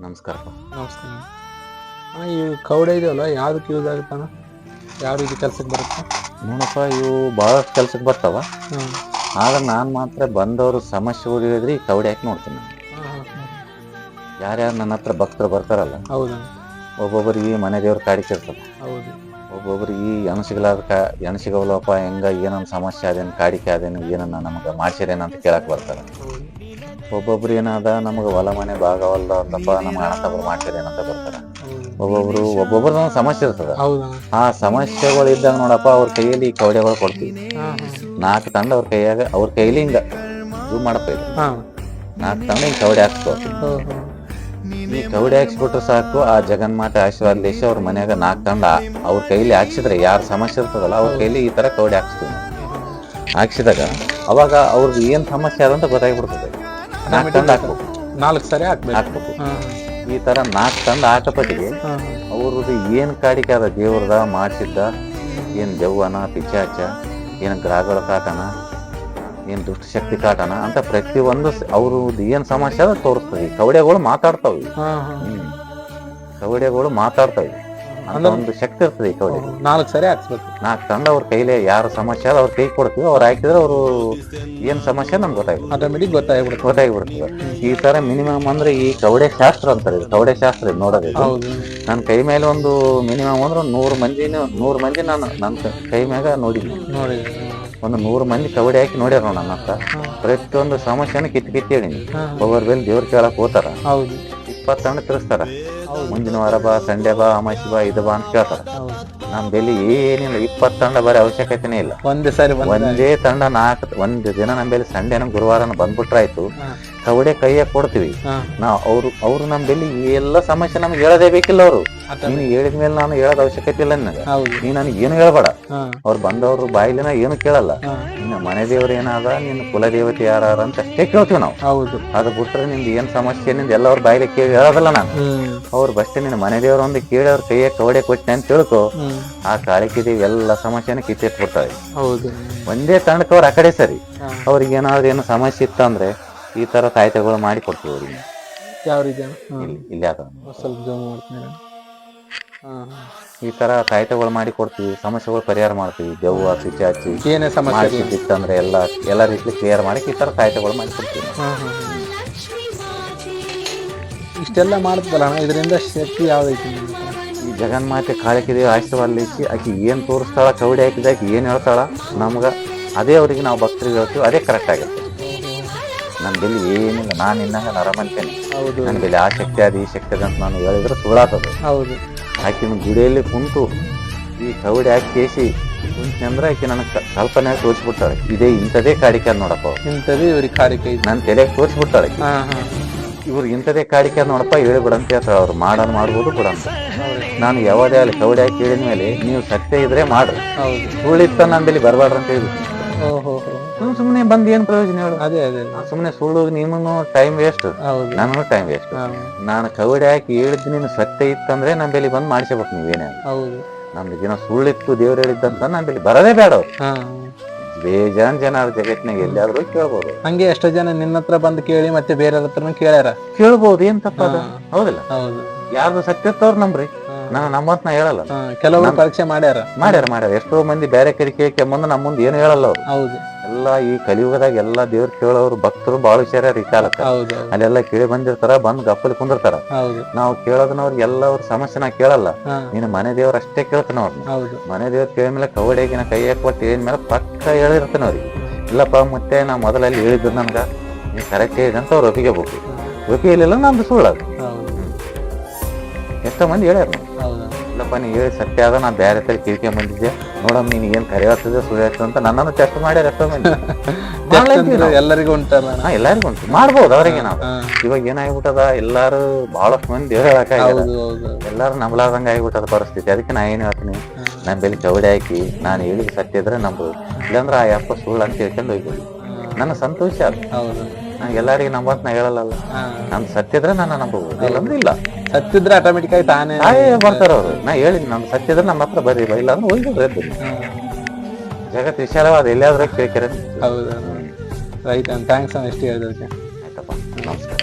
ನಮಸ್ಕಾರಪ್ಪ ನಮಸ್ಕಾರ. ಇವು ಈ ಕೌಡೆ ಇದೆಯಲ್ಲ ಯಾವ್ದಕ್ಕೆ ಯೂಸ್ ಆಗುತ್ತಾನ ಯಾವ ರೀತಿ ಕೆಲ್ಸಕ್ಕೆ ಬರುತ್ತೆ? ನೋಡಪ್ಪ ಇವು ಭಾಳಷ್ಟು ಕೆಲ್ಸಕ್ಕೆ ಬರ್ತಾವ. ಹಾಂ. ಆದ್ರೆ ನಾನು ಮಾತ್ರ ಬಂದವರು ಸಮಸ್ಯೆ ಓದಿದ್ರೆ ಈ ಕವಡೆ ಹಾಕಿ ನೋಡ್ತೀನಿ ನಾನು. ಯಾರ್ಯಾರು ನನ್ನ ಹತ್ರ ಭಕ್ತರು ಬರ್ತಾರಲ್ಲ ಹೌದು ಒಬ್ಬೊಬ್ಬರಿಗೆ ಮನೆ ದೇವ್ರ ಕಾಡಿ ಇರ್ತದೆ ಹೌದು. ಒಬ್ಬೊಬ್ಬರಿಗೆ ಎಣಸಿಗಲಾದ ಕಾ ಎಣಸಿಗವಲ್ಲಪ್ಪ ಹೆಂಗ ಏನೊಂದು ಸಮಸ್ಯೆ ಅದೇನು ಕಾಡಿಕೆ ಅದೇನು ಏನನ್ನ ನಮಗೆ ಮಾಡ್ಸಿರೇನು ಅಂತ ಕೇಳಕ್ ಬರ್ತಾರೆ. ಒಬ್ಬೊಬ್ರು ಏನಾದ ನಮಗೆ ಹೊಲ ಮನೆ ಭಾಗವಲ್ಲ ಅಂದಪ್ಪ ನಮ್ಮ ಹಣ ತಗೊಂಡು ಅಂತ ಬರ್ತಾರೆ. ಒಬ್ಬೊಬ್ರು ಒಬ್ಬೊಬ್ರು ಸಮಸ್ಯೆ ಇರ್ತದ. ಆ ಸಮಸ್ಯೆಗಳು ಇದ್ದಾಗ ನೋಡಪ್ಪ ಅವ್ರ ಕೈಯಲ್ಲಿ ಈ ಕವಡೆಗಳು ಕೊಡ್ತೀವಿ. ನಾಲ್ಕು ತಂಡ ಅವ್ರ ಕೈಯಾಗ ಅವ್ರ ಕೈಲಿ ಹಿಂಗ ಇದು ಮಾಡಪ್ಪ ಇದು ನಾಲ್ಕು ತಂಡ ಹಿಂಗೆ ಕವಡೆ ಹಾಕ್ಸ್ಕೋ ಈ ಕವಡೆ ಹಾಕ್ಸ್ಬಿಟ್ರೆ ಸಾಕು ಆ ಜಗನ್ಮಾತೆ ಆಶೀರ್ವಾದ ದೇಶ ಅವ್ರ ಮನ್ಯಾಗ ನಾಲ್ಕು ತಂಡ ಅವ್ರ ಕೈಲಿ ಹಾಕ್ಸಿದ್ರೆ ಯಾರು ಸಮಸ್ಯೆ ಇರ್ತದಲ್ಲ ಅವ್ರ ಕೈಲಿ ಈ ತರ ಕವಡೆ ಹಾಕ್ಸ್ತೀವಿ. ಹಾಕ್ಸಿದಾಗ ಅವಾಗ ಅವ್ರದ್ದು ಏನು ಸಮಸ್ಯೆ ಅದಂತ ಗೊತ್ತಾಗ್ಬಿಡ್ತದೆ. ನಾಲ್ಕು ತಂದು ಹಾಕ್ಬೇಕು. ನಾಲ್ಕು ಸರಿ ಹಾಕ್ಬೇಕು. ಹಾಕ್ಬೇಕು. ಈ ತರ ನಾಲ್ಕು ತಂದು ಹಾಕಪಟ್ಟಿಗೆ ಹಾಂ ಅವ್ರದ್ದು ಏನ್ ಕಾಡಿಕೆ ಅದ ದೇವ್ರದ ಮಾಡಿಸಿದ್ದ ಏನ್ ದೆವ್ವನ ಪಿಚಾಚ ಏನ್ ಗ್ರಹಗಳ ಕಾಟನ ಏನ್ ದುಷ್ಟಶಕ್ತಿ ಕಾಟನ ಅಂತ ಪ್ರತಿಯೊಂದು ಅವ್ರದ್ದು ಏನ್ ಸಮಸ್ಯೆ ಅದ ತೋರಿಸ್ತದೆ ಕವಡೆಗಳು ಮಾತಾಡ್ತಾವೆ. ಕವಡೆಗಳು ಮಾತಾಡ್ತಾವೆ. ಒಂದು ಶಕ್ತಿ ಇರ್ತದೆ ಈ ಕವಡೆ ನಾಲ್ಕು ಸರಿ ಹಾಕ್ಸ್ಬೇಕು. ನಾಲ್ಕು ತಂಡ ಅವ್ರ ಕೈಲಿ ಯಾರ ಸಮಸ್ಯೆ ಅದ ಅವ್ರ ಕೈ ಕೊಡ್ತೀವಿ. ಅವ್ರು ಹಾಕಿದ್ರೆ ಅವರು ಏನ್ ಸಮಸ್ಯೆ ನಮ್ಗೆ ಗೊತ್ತಾಗ್ತದೆ ಆಟೋಮೆಟಿಕ್ ಗೊತ್ತಾಗ್ಬಿಡುತ್ತೆ. ಗೊತ್ತಾಗ್ಬಿಡ್ತದೆ ಈ ತರ ಮಿನಿಮಮ್ ಅಂದ್ರೆ ಈ ಕವಡೆ ಶಾಸ್ತ್ರ ಅಂತಾರೆ. ಇದು ಕವಡೆ ಶಾಸ್ತ್ರ ಇದು ನೋಡೋದು ಇದು. ಹೌದು. ನನ್ನ ಕೈ ಮೇಲೆ ಒಂದು ಮಿನಿಮಮ್ ಅಂದ್ರೆ ಒಂದು ನೂರು ಮಂದಿನ ನೂರು ಮಂದಿ ನಾನು ನನ್ನ ಕೈ ಮ್ಯಾಗ ನೋಡಿದ್ನಿ ನೋಡಿ ಒಂದು ನೂರು ಮಂದಿ ಕವಡೆ ಹಾಕಿ ನೋಡ್ಯಾರ ನೋಡ ನನ್ನ ಹತ್ರ. ಪ್ರತಿಯೊಂದು ಸಮಸ್ಯೆನ ಕಿತ್ತು ಕಿತ್ತಿ ಹೇಳಿನಿ. ಹಾಂ. ಒಬ್ಬರ ಬೆಲ್ ದೇವ್ರ ಕೇಳಕ್ ಹೋತಾರ. ಹೌದು. ಇಪ್ಪತ್ತು ಹಣ್ಣು ತಿರ್ಸ್ತಾರ. ಮುಂದಿನ ವಾರ ಬಾ ಸಂಡೆ ಬಾ ಅಮಾಸಿ ಬಾ ಇದು ಬಾ ಅಂತ ಕೇಳ್ತಾರೆ. ನಮ್ ನಮ್ಮ ಬೆಲೆ ಏನಿಲ್ಲ ಇಪ್ಪತ್ ತಂಡ ಬರೀ ಅವಶ್ಯಕತೆನೇ ಇಲ್ಲ. ಒಂದೇ ಸಾರಿ ಒಂದೇ ತಂಡ ನಾಲ್ಕು ಒಂದು ದಿನ ನಮ್ಮ ಬೆಲೆ ಸಂಡೆನ ಗುರುವಾರನ ಬಂದ್ಬಿಟ್ರಾಯ್ತು. ಕವಡೆ ಕೈಯಾಗ ಕೊಡ್ತೀವಿ. ನಾ ನಾವು ಅವ್ರು ಅವ್ರು ನಮ್ ಬೆಲ್ಲಿ ಎಲ್ಲ ಸಮಸ್ಯೆ ನಮ್ಗೆ ಹೇಳದೇ ಬೇಕಿಲ್ಲ ಅವರು. ನೀನು ಹೇಳಿದ ಮೇಲೆ ನಾನು ಹೇಳದ ಅವಶ್ಯಕತೆ ಇಲ್ಲ ನನಗೆ. ನೀ ನನಗೆ ಏನು ಹೇಳ್ಬೇಡ. ಅವ್ರು ಬಂದವರು ಬಾಯಿಲಿನ ಏನು ಕೇಳಲ್ಲ. ನಿನ್ನ ಮನೆ ದೇವರು ಏನಾದ ನಿನ್ನ ಕುಲದೇವತೆ ಯಾರು ಅಂತ ಅಷ್ಟೇ ಕೇಳ್ತೀವಿ ನಾವು. ಹೌದು. ಅದು ಬಿಟ್ರೆ ನಿಂದು ಏನ್ ಸಮಸ್ಯೆ ನಿಂದ ಎಲ್ಲ ಅವ್ರ ಬಾಯಿಲಿ ಕೇಳಿ ಹೇಳೋದಲ್ಲ ನಾನು. ಅವ್ರು ಬಷ್ಟೇ ನಿನ್ನ ಮನೆ ದೇವರು ಒಂದು ಕೇಳಿ ಅವ್ರ ಕೈಯಾಗ ಕವಡೆ ಕೊಟ್ಟೆ ಅಂತ ತಿಳ್ಕೊ. ಆ ಕಾಳಿಕೆ ದೇವಿ ಎಲ್ಲ ಸಮಸ್ಯೆನ ಹೌದು. ಒಂದೇ ತಂಡಕ್ಕೆ ಅವ್ರು ಆ ಕಡೆ ಸರಿ. ಅವ್ರಿಗೆ ಏನಾದ್ರು ಏನು ಸಮಸ್ಯೆ ಇತ್ತಂದ್ರೆ ಈ ತರ ತಾಯ್ತಗಳು ಮಾಡಿ ಕೊಡ್ತೀವಿ ಅವ್ರಿಗೆ. ಯಾವ ರೀತಿ? ಇಲ್ಲಿ ಅದ ಸ್ವಲ್ಪ ಜೂಮ್ ಮಾಡ್ತೀನಿ ಹಾಂ ಈ ತರ ಕಾಯ್ತಗಳು ಮಾಡಿ ಕೊಡ್ತೀವಿ ಸಮಸ್ಯೆಗಳು ಪರಿಹಾರ ಮಾಡ್ತೀವಿ ದೆವ್ವ ಹಚ್ಚಿ ಏನೇ ಸಮಸ್ಯೆ ಇತ್ತಂದ್ರೆ ಎಲ್ಲ ಎಲ್ಲ ರೀತಿ ಕ್ಲಿಯರ್ ಮಾಡಿ ಈ ತರ ತಾಯ್ತಗಳು ಮಾಡಿ ಕೊಡ್ತೀವಿ. ಇಷ್ಟೆಲ್ಲ ಮಾಡ್ತದಲ್ಲ ಇದರಿಂದ ಶಕ್ತಿ ಯಾವ್ದೈತಿ? ಈ ಜಗನ್ಮಾತೆ ಕಾಳಿಕೆ ಆಶೀರ್ವಾದ ಇಚ್ಚಿ ಆಕಿ ಏನ್ ತೋರಿಸ್ತಾಳ ಕವಡಿ ಹಾಕಿದಾಗ ಏನು ಹೇಳ್ತಾಳ ನಮ್ಗೆ ಅದೇ ಅವ್ರಿಗೆ ನಾವು ಭಕ್ತರಿಗೆ ಹೇಳ್ತೀವಿ ಅದೇ ಕರೆಕ್ಟ್ ಆಗುತ್ತೆ. ನನ್ನ ಬೆಲೆ ಏನಿಲ್ಲ ನಾನು ಇನ್ನಂಗ ನರಮಂತೇನೆ ಹೌದು. ನನ್ನ ಬೆಲೆ ಆ ಶಕ್ತಿ ಅದು ಈ ಶಕ್ತಿ ಅದ ಅಂತ ನಾನು ಹೇಳಿದ್ರೆ ಸುಳ್ಳಾತದ ಹೌದು. ಆಕಿನ ಗುಡಿಯಲ್ಲಿ ಕುಂತು ಈ ಕವಡಿ ಹಾಕಿ ಕೇಸಿ ಕುಂತಿ ಅಂದ್ರೆ ಆಕಿ ನನಗೆ ಕಲ್ಪನೆ ತೋರಿಸ್ಬಿಡ್ತಾಳೆ. ಇದೇ ಇಂಥದೇ ಕಾಡಿಕೆ ನೋಡಪ್ಪ ಇಂಥದೇ ಇಂಥದ್ದು ಇವ್ರಿಗೆ ಕಾರಿಕೆ ಐತಿ ನನ್ನ ತಲೆಗೆ ತೋರಿಸ್ಬಿಡ್ತಾಳೆ ಆಕಿ. ಹಾಂ ಹಾಂ. ಇವ್ರಿಗೆ ಇಂಥದೇ ಕಾಡಿಕೆ ನೋಡಪ್ಪ ಹೇಳ್ಬಿಡಂತ ಹೇಳ್ತಾಳೆ ಅವ್ರು. ಮಾಡೋದು ಮಾಡ್ಬೋದು ಬಿಡಂತ ನಾನು ಯಾವುದೇ ಅಲ್ಲಿ ಕವಡಿ ಹಾಕಿ ಕೇಳಿದ ಮೇಲೆ ನೀವು ಸತ್ಯ ಇದ್ರೆ ಮಾಡ್ರಿ. ಹೌದು. ಸುಳ್ಳಿತ್ತ ನನ್ನ ಬೆಲೆ ಬರಬಾರ್ದು ಅಂತ ಹೇಳಿ ಓ ಹೋ ಹೋ ಸುಮ್ ಸುಮ್ಮನೆ ಬಂದ್ ಏನ್ ಪ್ರಯೋಜನ ಹೇಳು? ಅದೇ ಅದೇ. ಸುಮ್ಮನೆ ಸುಳ್ಳು ನೀನು ಟೈಮ್ ವೇಸ್ಟ್ ಹೌದು. ನಾನು ಟೈಮ್ ವೇಸ್ಟ್ ನಾನು ಕವಡಿ ಹಾಕಿ ಹೇಳಿದ್ ನೀನು ಸತ್ಯ ಇತ್ತಂದ್ರೆ ನಮ್ಮ ಬೆಲೆ ಬಂದು ಮಾಡಿಸಬೇಕು ನೀವೇನೇ ಹೌದು. ನಮ್ದು ದಿನ ಸುಳ್ಳಿತ್ತು ದೇವ್ರು ಹೇಳಿದ್ದಂತ ನಮ್ಮ ಬೆಲೆ ಬರದೇ ಬೇಡ ಅವ್ರು. ಹಾಂ. ಬೇಜಾನ್ ಜನ ಅವ್ರ ಜಗತ್ನಾಗ ಎಲ್ಲಿಯಾದ್ರೂ ಕೇಳ್ಬೋದು. ಹಂಗೆ ಎಷ್ಟೋ ಜನ ನಿನ್ನ ಹತ್ರ ಬಂದು ಕೇಳಿ ಮತ್ತೆ ಬೇರೆ ಹತ್ರನು ಕೇಳ್ಯಾರ? ಕೇಳ್ಬೋದು ಏನ್ ತಪ್ಪದ? ಹೌದಿಲ್ಲ? ಹೌದು. ಯಾರ್ದು ಸತ್ಯ ಇತ್ತವ್ರು ನಂಬ್ರಿ. ನಾನು ನಮ್ಮಂತ ನಾ ಹೇಳಲ್ಲ. ಕೆಲವರು ಪರೀಕ್ಷೆ ಮಾಡ್ಯಾರ. ಮಾಡ್ಯಾರ ಮಾಡ್ಯಾರ. ಎಷ್ಟೋ ಮಂದಿ ಬೇರೆ ಕಡೆ ಕೇಳಕ್ಕೆ ಮುಂದೆ ನಮ್ಮ ಮುಂದೆ ಏನು ಹೇಳಲ್ಲ ಅವ್ರು. ಹೌದು. ಎಲ್ಲ ಈ ಕಲಿಯುಗದಾಗ ಎಲ್ಲಾ ದೇವ್ರ ಕೇಳೋರು ಭಕ್ತರು ಬಹಳ ಹುಷಾರ ಈ ಕಾಲಕ್ಕೆ. ಅಲ್ಲೆಲ್ಲ ಕೇಳಿ ಬಂದಿರ್ತಾರ ಬಂದ್ ಗಪ್ಪಲಿ ಕುಂದಿರ್ತಾರ. ನಾವು ಕೇಳೋದನ್ನವ್ರ ಎಲ್ಲ ಅವ್ರ ನಾ ಕೇಳಲ್ಲ. ನೀನು ಮನೆ ದೇವ್ರ ಅಷ್ಟೇ ಕೇಳ್ತಾನ ಅವ್ರನ್ನ ಮನೆ ದೇವ್ರ ಕೇಳಿದ ಮೇಲೆ ಕವಡೆಗಿನ ಕೈ ಹಾಕೊಟ್ಟು ಹೇಳಿದ ಮೇಲೆ ಪಕ್ಕ ಹೇಳಿರ್ತಾನ ಅವ್ರಿಗೆ. ಇಲ್ಲಪ್ಪ ಮತ್ತೆ ನಾ ಮೊದಲಲ್ಲಿ ಹೇಳಿದ್ದು ನನ್ಗ. ನೀ ಕರೆಕ್ಟ್ ಹೇಳಿದಂತ ಅಂತ ಅವ್ರು ಒಪ್ಪಿಗೆ ಬೇಕು ಒಪ್ಪಿಗೆಲಿಲ್ಲ ನಮ್ದು ಸುಳ್ಳದು ಎಷ್ಟೋ ಮಂದಿ ಹೇಳ್ಯಾರ ನಾವು ಇಲ್ಲಪ್ಪ ನೀ ಹೇಳಿ ಸತ್ಯ ಅದ ನಾ ಬೇರೆ ತರ ಕಿರಿಕೆ ಬಂದಿದ್ದೆ ನೋಡಮ್ಮ ನೀನು ಏನು ಕರೆ ಆಗ್ತದೆ ಸುಳ್ಳು ಅಂತ ನನ್ನನ್ನು ಟೆಸ್ಟ್ ಮಾಡ್ಯಾರ ಎಷ್ಟೋ ಮಂದಿ. ಎಲ್ಲರಿಗೂ ಉಂಟಲ್ಲ ಹಾ ಎಲ್ಲರಿಗೂ ಉಂಟು. ಮಾಡ್ಬೋದು ಅವರಿಗೆ ನಾವು. ಇವಾಗ ಏನಾಗ್ಬಿಟ್ಟದ ಎಲ್ಲಾರು ಬಹಳಷ್ಟು ಮಂದಿ ಹೇಳಕ್ ಎಲ್ಲಾರು ನಂಬಲಾರ್ದಂಗ ಆಗ್ಬಿಟ್ಟದ ಪರಿಸ್ಥಿತಿ. ಅದಕ್ಕೆ ನಾ ಏನ್ ಹೇಳ್ತೀನಿ ನನ್ನ ಬೆಲೆ ಚೌಡಿ ಹಾಕಿ ನಾನು ಹೇಳಿದ ಸತ್ಯ ಇದ್ರೆ ನಂಬೋದು ಇಲ್ಲಾಂದ್ರೆ ಆ ಯಪ್ಪ ಸುಳ್ಳು ಅಂತ ಹೇಳ್ಕೊಂಡು ಹೋಗ್ಬೋದು ನನ್ನ ಸಂತೋಷ ಅದು. ಎಲ್ಲಾರಿಗೆ ನಂಬತ್ ನಾ ಹೇಳಲ್ಲ ನಾನು ನನ್ ಸತ್ಯ ಇದ್ರೆ ನಾನು ನಂಬಬಹುದು ಇಲ್ಲಾಂದ್ರೆ ಇಲ್ಲ. ಸತ್ತಿದ್ರೆ ಆಟೋಮೆಟಿಕ್ ಆಗಿ ತಾನೇ ಬರ್ತಾರ ಅವ್ರು? ನಾ ಹೇಳಿದ್ ನಮ್ ಸತ್ತಿದ್ರೆ ನಮ್ಮ ಹತ್ರ ಬರೀ ಇಲ್ಲ ಅಂದ್ರೆ ಹೋಗ್ಬಿಡ್ರಿ ಎದ್ದು. ಹಾ, ಜಗತ್ ವಿಶಾಲವಾದ ಎಲ್ಲಾದ್ರೂ ಕೇಳ್ಕರ ಹೌದು ರೈಟ್ ಥ್ಯಾಂಕ್ಸ್ ಅಣ್ಣ ಎಷ್ಟು ಹೇಳಿದಕ್ಕೆ ಆಯ್ತಪ್ಪ ನಮಸ್ಕಾರ.